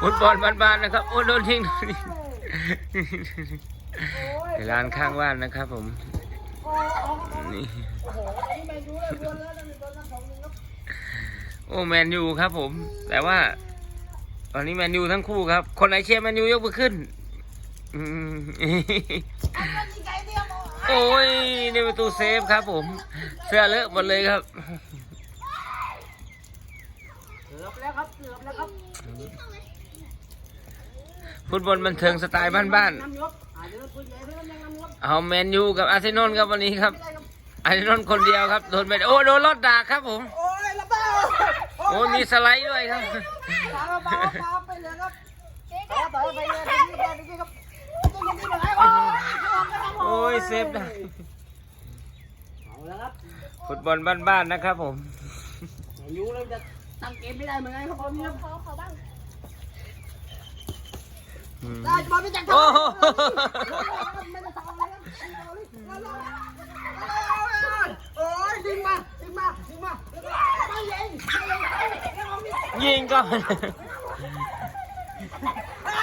ฟุตบอลบานๆนะครับ โอ้โดนทิ้งโดนทิ้งในร้านข้างบ้านนะครับผมนี่โอ้แมนยูครับผม แต่ว่า ตอนนี้แมนยูทั้งคู่ครับ คนไหนเชียร์แมนยูยกมือขึ้นโอ้ยในประตูเซฟครับผม เสื้อเลอะหมดเลยครับ เกือบแล้วครับเกือบแล้วครับฟุตบอลบันเทิงสไตล์บ้านน้ำยกอาจจะต้องคุยใหญ่เพื่อนยังน้ำยกๆ เอาแมนยูกับอาร์เซนอลครับวันนี้ครับ ไม่ได้ครับอาร์เซนอลคนเดียวครับโดนไปโอ้โดนลอดดากครับผม โอ้ยระเบิดโอ้มีสไลด์ด้วยครับ ตามมาตามไปเลยครับต่อต่อไปเลยไปที่ไปที่ครับตัวยังที่ไหนโอ้ยโอ้ยเซฟได้เอาแล้วครับฟุตบอลบ้านๆนะครับผมยูเราจะ ตั้งเกมไม่ได้เหมือนกันครับตอนนี้ครับเขาเขาบ้างอืมได้บอลไม่จังโอ้โห ไม่ได้ทำอะไรครับโอ้ยดึงมาดึงมาดึงมาไม่ยิงไม่ยิงยิงก่อนไอ้